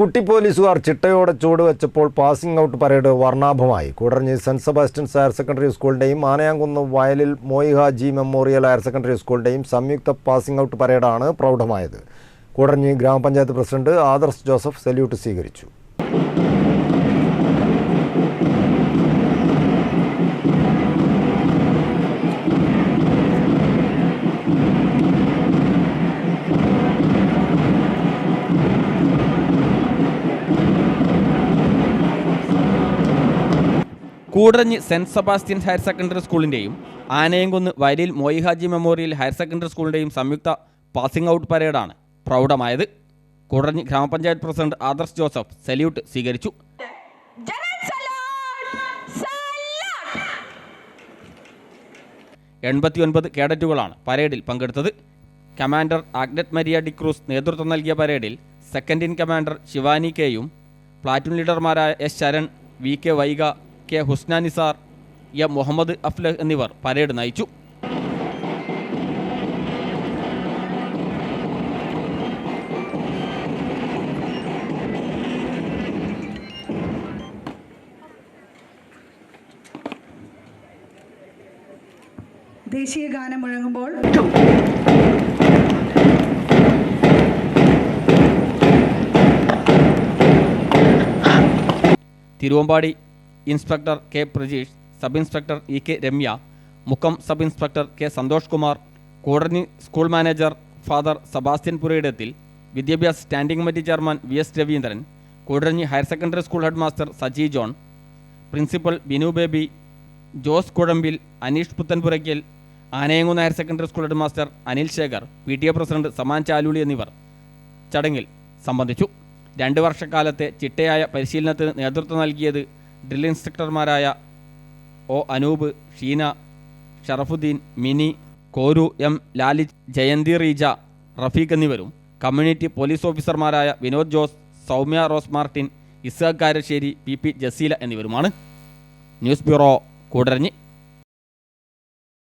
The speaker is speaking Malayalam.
കുട്ടി പോലീസുകാർ ചിട്ടയോടെ ചുവടുവെച്ചപ്പോൾ passing out parade വർണാഭമായി. Koodaranji Saint Sebastian's higher secondary സ്കൂളിന്റെയും Anayamkunnu വയലിൽ മോയിഹ ജി മെമ്മോറിയൽ ഹയർ സെക്കൻഡറി സ്കൂളിന്റെയും സംയുക്ത പാസിംഗ് ഔട്ട് പരേഡാണ് പ്രൗഢമായത്. കൂടറഞ്ഞി ഗ്രാമപഞ്ചായത്ത് പ്രസിഡന്റ് ആദർശ് ജോസഫ് സല്യൂട്ട് സ്വീകരിച്ചു. Koodaranji saint Sebastian higher secondary സ്കൂളിന്റെയും ആനയംകുന്ന് വയലിൽ മോയിഹാജി മെമ്മോറിയൽ ഹയർ സെക്കൻഡറി സ്കൂളിന്റെയും സംയുക്ത പാസിംഗ് ഔട്ട് പരേഡാണ് പ്രൗഢമായത്. കൂടഞ്ഞ് ഗ്രാമപഞ്ചായത്ത് പ്രസിഡന്റ് ആദർശ് ജോസഫ് സല്യൂട്ട് സ്വീകരിച്ചു. എൺപത്തിയൊൻപത് കേഡറ്റുകളാണ് പരേഡിൽ പങ്കെടുത്തത്. കമാൻഡർ ആഗ്നറ്റ് മരിയ ഡിക്രൂസ് നേതൃത്വം നൽകിയ പരേഡിൽ സെക്കൻഡ് ഇൻ കമാൻഡർ ശിവാനി കെയും platoon ലീഡർമാരായ S Sharan V K Vaiga K Husna Nisar M Muhammad Aflah എന്നിവർ പരേഡ് നയിച്ചു. ദേശീയ ഗാനം മുഴങ്ങുമ്പോൾ Thiruvambadi inspector K Prajeesh sub inspector E K Ramya Mukkam sub inspector K Santhosh Kumar Koodaranji school manager father Sebastian Purayidathil വിദ്യാഭ്യാസ standing committee chairman V S Raveendran Koodaranji higher secondary school head master Saji John principal Binu Baby Jose Kuzhambil Aneesh Puthenpurackal Anayamkunnu higher secondary school headmaster Anil Sekhar P T A president Saman Chaluli എന്നിവർ ചടങ്ങിൽ സംബന്ധിച്ചു. രണ്ട് വർഷക്കാലത്തെ ചിട്ടയായ പരിശീലനത്തിന് നേതൃത്വം നൽകിയത് ഡ്രിൽ ഇൻസ്ട്രക്ടർമാരായ ഒ അനൂപ് ഷീന ഷറഫുദ്ദീൻ മിനി കോരു എം ലാലി ജയന്തി റീജ റഫീഖ് എന്നിവരും കമ്മ്യൂണിറ്റി പോലീസ് ഓഫീസർമാരായ Vinod Jose Soumya Rose Martin Isaq Karassery P P Jaseela എന്നിവരുമാണ്. News bureau Koodaranji.